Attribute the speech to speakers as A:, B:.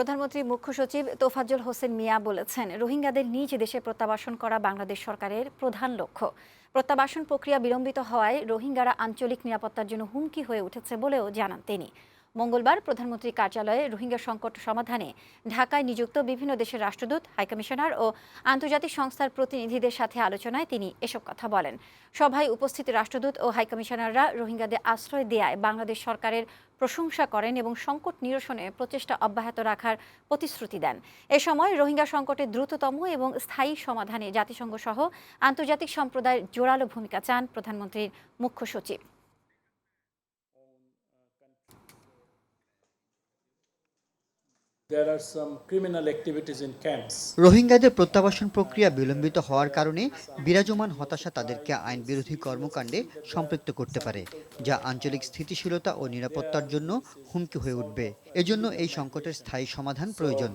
A: প্রধানমন্ত্রী মুখ্য সচিব তোফাজ্জল হোসেন মিয়া বলেছেন, রোহিঙ্গাদের নিজ দেশে প্রত্যাবাসন করা বাংলাদেশ সরকারের প্রধান লক্ষ্য। প্রত্যাবাসন প্রক্রিয়া বিলম্বিত হওয়ায় রোহিঙ্গারা আঞ্চলিক নিরাপত্তার জন্য হুমকি হয়ে উঠেছে বলেও জানান তিনি। মঙ্গলবার প্রধানমন্ত্রীর কার্যালয়ে রোহিঙ্গা সংকট সমাধানে ঢাকায় নিযুক্ত বিভিন্ন দেশের রাষ্ট্রদূত হাইকমিশনার ও আন্তর্জাতিক সংস্থার প্রতিনিধিদের সাথে আলোচনায় তিনি এসব কথা বলেন। সভায় উপস্থিত রাষ্ট্রদূত ও হাইকমিশনাররা রোহিঙ্গাদের আশ্রয় দেয়ায় বাংলাদেশ সরকারের প্রশংসা করেন এবং সংকট নিরসনে প্রচেষ্টা অব্যাহত রাখার প্রতিশ্রুতি দেন। এ সময় রোহিঙ্গা সংকটের দ্রুততম এবং স্থায়ী সমাধানে জাতিসংঘ সহ আন্তর্জাতিক সম্প্রদায়ের জোরালো ভূমিকা চান প্রধানমন্ত্রীর মুখ্য সচিব।
B: রোহিঙ্গাদের প্রত্যাবাসন প্রক্রিয়া বিলম্বিত হওয়ার কারণে বিরাজমান হতাশা তাদেরকে আইন বিরোধী কর্মকাণ্ডে সম্পৃক্ত করতে পারে যা আঞ্চলিক স্থিতিশীলতা ও নিরাপত্তার জন্য হুমকি হয়ে উঠবে। এজন্য এই সংকটের স্থায়ী সমাধান প্রয়োজন।